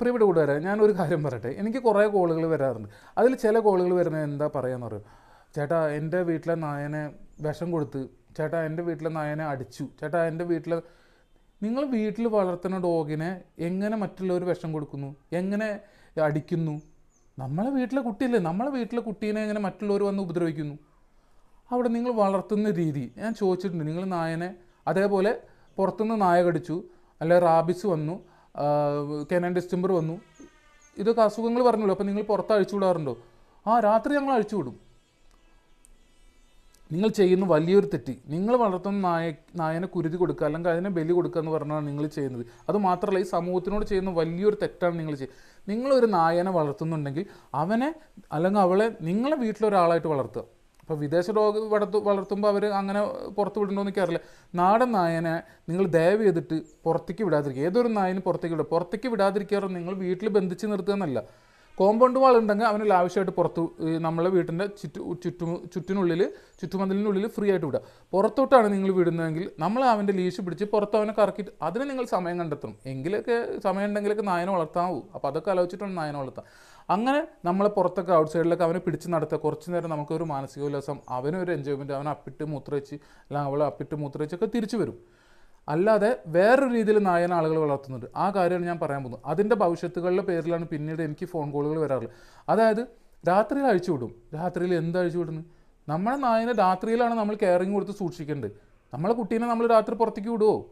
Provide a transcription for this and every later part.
പ്രിയപ്പെട്ട കൂട്ടുകാരെ ഞാനൊരു കാര്യം പറയട്ടെ. എനിക്ക് കുറേ കോളുകൾ വരാറുണ്ട്. അതിൽ ചില കോളുകൾ വരുന്നത് എന്താ പറയുക പറയും ചേട്ടാ എന്റെ വീട്ടിലെ നായനെ വിഷം കൊടുത്ത് ചേട്ടാ എന്റെ വീട്ടിലെ നായനെ അടിച്ചു ചേട്ടാ എന്റെ വീട്ടിലെ നിങ്ങൾ വീട്ടിൽ വളർത്തുന്ന ഡോഗിനെ എങ്ങനെ മറ്റുള്ളവർ വിഷം കൊടുക്കുന്നു? എങ്ങനെ അടിക്കുന്നു? നമ്മളെ വീട്ടിലെ കുട്ടിയല്ലേ? നമ്മളെ വീട്ടിലെ കുട്ടീനെ എങ്ങനെ മറ്റുള്ളവർ വന്ന് ഉപദ്രവിക്കുന്നു? അവിടെ നിങ്ങൾ വളർത്തുന്ന രീതി. ഞാൻ ചോദിച്ചിട്ടുണ്ട്. നിങ്ങൾ നായനെ അതേപോലെ പുറത്തുനിന്ന് നായ കടിച്ചു അല്ലെ റാബിസ് വന്നു കെനൻ ഡിസ്റ്റംബർ വന്നു. ഇതൊക്കെ അസുഖങ്ങൾ പറഞ്ഞല്ലോ അപ്പോൾ നിങ്ങൾ പുറത്ത് അഴിച്ചു വിടാറുണ്ടോ? ആ രാത്രി ഞങ്ങൾ അഴിച്ചു വിടും. നിങ്ങൾ ചെയ്യുന്ന വലിയൊരു തെറ്റി. നിങ്ങൾ വളർത്തുന്ന നായ നായനെ കുരുതി കൊടുക്കുക അല്ലെങ്കിൽ അതിനെ ബലി കൊടുക്കുക എന്ന് പറഞ്ഞാണ് നിങ്ങൾ ചെയ്യുന്നത്. അത് മാത്രമല്ല ഈ സമൂഹത്തിനോട് ചെയ്യുന്ന വലിയൊരു തെറ്റാണ് നിങ്ങൾ ചെയ്യുന്നത് നിങ്ങളൊരു നായനെ വളർത്തുന്നുണ്ടെങ്കിൽ അവനെ അല്ലെങ്കിൽ അവളെ നിങ്ങളെ വീട്ടിലൊരാളായിട്ട് വളർത്തുക. ഇപ്പോൾ വിദേശ ഡോഗ് വളർത്തു വളർത്തുമ്പോൾ അവർ അങ്ങനെ പുറത്ത് വിടണമെന്ന് എനിക്കറിയില്ല. നാടൻ നായനെ നിങ്ങൾ ദയവ് ചെയ്തിട്ട് പുറത്തേക്ക് വിടാതിരിക്കുക. ഏതൊരു നായനും പുറത്തേക്ക് വിടുക പുറത്തേക്ക് വിടാതിരിക്കാറ് നിങ്ങൾ വീട്ടിൽ ബന്ധിച്ച് നിർത്തുക എന്നല്ല. കോമ്പൗണ്ട് വാൾ ഉണ്ടെങ്കിൽ അവന് ലാവശ്യമായിട്ട് പുറത്ത് നമ്മളെ വീട്ടിന്റെ ചുറ്റു ചുറ്റും ചുറ്റിനുള്ളിൽ ചുറ്റുമതിലിനുള്ളിൽ ഫ്രീ ആയിട്ട് വിടുക. പുറത്തോട്ടാണ് നിങ്ങൾ വിടുന്നതെങ്കിൽ നമ്മൾ അവന്റെ ലീശ് പിടിച്ച് പുറത്ത് അവനെ കറക്കിയിട്ട് അതിന് നിങ്ങൾ സമയം കണ്ടെത്തണം എങ്കിലൊക്കെ സമയം ഉണ്ടെങ്കിലൊക്കെ നായനെ വളർത്താവൂ. അപ്പോൾ അതൊക്കെ ആലോചിച്ചിട്ടാണ് നായനെ വളർത്താം. അങ്ങനെ നമ്മളെ പുറത്തൊക്കെ ഔട്ട് സൈഡിലൊക്കെ അവനെ പിടിച്ച് നടത്തുക. കുറച്ച് നേരം നമുക്കൊരു മാനസികോല്ലാസം അവനൊരു എൻജോയ്മെന്റ് അവനെ അപ്പിട്ട് മൂത്രവെച്ച് അല്ലെങ്കിൽ അവളെ അപ്പിട്ട് മൂത്രവെച്ചൊക്കെ തിരിച്ചു വരും. അല്ലാതെ വേറൊരു രീതിയിൽ നായന ആളുകൾ വളർത്തുന്നുണ്ട്. ആ കാര്യമാണ് ഞാൻ പറയാൻ പോകുന്നത്. അതിന്റെ ഭവിഷ്യത്തുകളുടെ പേരിലാണ് പിന്നീട് എനിക്ക് ഫോൺ കോളുകൾ വരാറുള്ളത്. അതായത് രാത്രിയിൽ അഴിച്ചു വിടും. രാത്രിയിൽ എന്ത് അഴിച്ചു വിടുന്നു? നമ്മളെ നായനെ രാത്രിയിലാണ് നമ്മൾ കെയറിങ് കൊടുത്ത് സൂക്ഷിക്കേണ്ടത്. നമ്മളെ കുട്ടീനെ നമ്മൾ രാത്രി പുറത്തേക്ക് വിടുമോ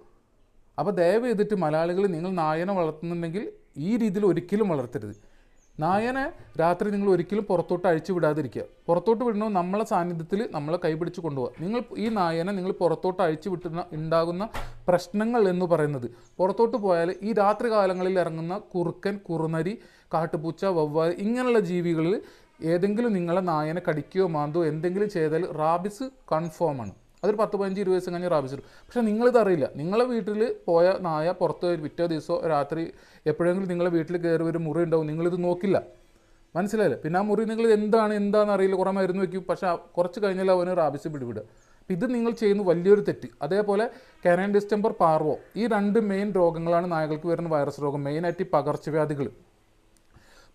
അപ്പോൾ ദയവ് ചെയ്തിട്ട് മലയാളികൾ നിങ്ങൾ നായനെ വളർത്തുന്നുണ്ടെങ്കിൽ ഈ രീതിയിൽ ഒരിക്കലും വളർത്തരുത്. നായനെ രാത്രി നിങ്ങൾ ഒരിക്കലും പുറത്തോട്ട് അഴിച്ചു വിടാതിരിക്കുക. പുറത്തോട്ട് വിടണോ? നമ്മളെ സാന്നിധ്യത്തിൽ നമ്മളെ കൈപിടിച്ച് കൊണ്ടുപോകുക നിങ്ങൾ ഈ നായനെ നിങ്ങൾ പുറത്തോട്ട് അഴിച്ചു വിട്ടുന്ന ഉണ്ടാകുന്ന പ്രശ്നങ്ങൾ എന്ന് പറയുന്നത്. പുറത്തോട്ട് പോയാൽ ഈ രാത്രി കാലങ്ങളിൽ ഇറങ്ങുന്ന കുറുക്കൻ കുറുനരി കാട്ടുപൂച്ച വവ്വാൽ ഇങ്ങനെയുള്ള ജീവികളിൽ ഏതെങ്കിലും നിങ്ങളെ നായനെ കടിക്കുകയോ മാന്തോ എന്തെങ്കിലും ചെയ്താൽ റാബിസ് കൺഫേം ആണ്. അതൊരു പത്ത് പതിനഞ്ച് ഇരുപത് ദിവസം കഴിഞ്ഞ് വരും പക്ഷേ നിങ്ങളിത് അറിയില്ല. നിങ്ങളെ വീട്ടിൽ പോയ നായ പുറത്ത് പിറ്റേ ദിവസമോ രാത്രി എപ്പോഴെങ്കിലും നിങ്ങളെ വീട്ടിൽ കയറി ഒരു മുറി ഉണ്ടാവും. നിങ്ങളിത് നോക്കില്ല. മനസ്സിലായില്ല? പിന്നെ ആ മുറി നിങ്ങൾ എന്താണ് എന്താണെന്ന് അറിയില്ല. കുറേ മരുന്ന് വയ്ക്കും. പക്ഷേ കുറച്ച് കഴിഞ്ഞാൽ അവന് റാബിസ് പിടിവിടുക. ഇത് നിങ്ങൾ ചെയ്യുന്ന വലിയൊരു തെറ്റ്. അതേപോലെ കാനൻ ഡിസ്റ്റംബർ പാർവോ. ഈ രണ്ട് മെയിൻ രോഗങ്ങളാണ് നായകൾക്ക് വരുന്ന വൈറസ് രോഗം. മെയിനായിട്ട് ഈ പകർച്ചവ്യാധികൾ.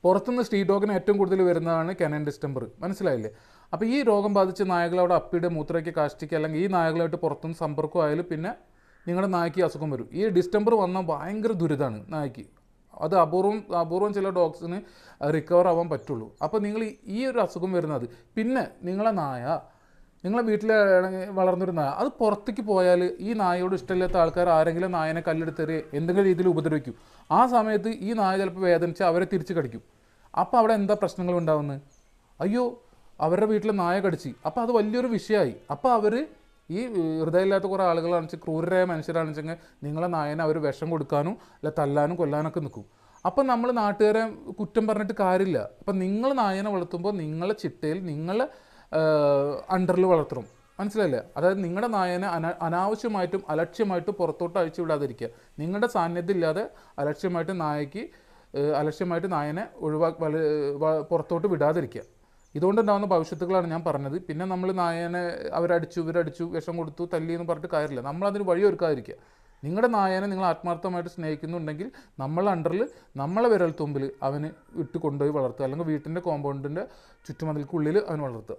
പുറത്തുനിന്ന് സ്ട്രീറ്റ് ഡോഗിന് ഏറ്റവും കൂടുതൽ വരുന്നതാണ് കാനൻ ഡിസ്റ്റംബർ. മനസ്സിലായില്ലേ? അപ്പോൾ ഈ രോഗം ബാധിച്ച നായകളോട് അപ്പിയുടെ മൂത്രയ്ക്ക് കാഷ്ടിക്കുക അല്ലെങ്കിൽ ഈ നായകളായിട്ട് പുറത്തുനിന്ന് സമ്പർക്കം ആയാലും പിന്നെ നിങ്ങളുടെ നായ്ക്ക് അസുഖം വരും. ഈ ഡിസ്റ്റംബർ വന്നാൽ ഭയങ്കര ദുരിതമാണ് നായ്ക്ക്. അത് അപൂർവം അപൂർവം ചില ഡോഗ്സിന് റിക്കവർ ആവാൻ പറ്റുള്ളൂ. അപ്പോൾ നിങ്ങൾ ഈ- ഒരു അസുഖം വരുന്നത് പിന്നെ നിങ്ങളെ നായ നിങ്ങളെ വീട്ടിൽ വളർന്നൊരു നായ അത് പുറത്തേക്ക് പോയാൽ ഈ നായയോട് ഇഷ്ടമില്ലാത്ത ആൾക്കാർ ആരെങ്കിലും നായനെ കല്ലെടുത്തെറി എന്തെങ്കിലും രീതിയിൽ ഉപദ്രവിക്കും. ആ സമയത്ത് ഈ നായ ചിലപ്പോൾ വേദനിച്ച് അവരെ തിരിച്ച് കടിക്കും. അപ്പോൾ അവിടെ എന്താ പ്രശ്നങ്ങൾ ഉണ്ടാവുന്നത്? അയ്യോ അവരുടെ വീട്ടിൽ നായ കടിച്ച്. അപ്പോൾ അത് വലിയൊരു വിഷയമായി അപ്പോൾ അവർ ഈ ഹൃദയമില്ലാത്ത കുറേ ആളുകളാണെന്ന് വെച്ചാൽ ക്രൂരരായ മനുഷ്യരാണെന്ന് നിങ്ങളെ നായനെ അവർ വിഷം കൊടുക്കാനും അല്ല തല്ലാനും കൊല്ലാനൊക്കെ നിൽക്കും. അപ്പം നമ്മൾ നാട്ടുകാരെ കുറ്റം പറഞ്ഞിട്ട് കാര്യമില്ല. അപ്പം നിങ്ങൾ നായനെ വളർത്തുമ്പോൾ നിങ്ങളെ ചിട്ടയിൽ നിങ്ങളെ അണ്ടറിൽ വളർത്തണം. മനസ്സിലായില്ലേ? അതായത് നിങ്ങളുടെ നായനെ അന അനാവശ്യമായിട്ടും അലക്ഷ്യമായിട്ടും പുറത്തോട്ട് അഴിച്ചു വിടാതിരിക്കുക. നിങ്ങളുടെ സാന്നിധ്യം ഇല്ലാതെ അലക്ഷ്യമായിട്ട് നായയ്ക്ക് അലക്ഷ്യമായിട്ട് നായനെ ഒഴിവാക്കി പുറത്തോട്ട് വിടാതിരിക്കുക. ഇതുകൊണ്ടുണ്ടാകുന്ന ഭവിഷ്യത്തുകളാണ് ഞാൻ പറഞ്ഞത്. പിന്നെ നമ്മൾ നായനെ അവരടിച്ചു ഇവരടിച്ചു വിഷം കൊടുത്തു തല്ലി എന്ന് പറഞ്ഞിട്ട് കാര്യമില്ല. നമ്മളതിന് വഴിയൊരുക്കാതിരിക്കുക നിങ്ങളുടെ നായനെ നിങ്ങൾ ആത്മാർത്ഥമായിട്ട് സ്നേഹിക്കുന്നുണ്ടെങ്കിൽ നമ്മൾ അണ്ടറിൽ നമ്മളെ വിരൽ തുമ്പിൽ അവന് ഇട്ട് കൊണ്ടുപോയി വളർത്തുക. അല്ലെങ്കിൽ വീട്ടിന്റെ കോമ്പൗണ്ടിന്റെ ചുറ്റുമതിൽക്കുള്ളിൽ അവന് വളർത്തുക.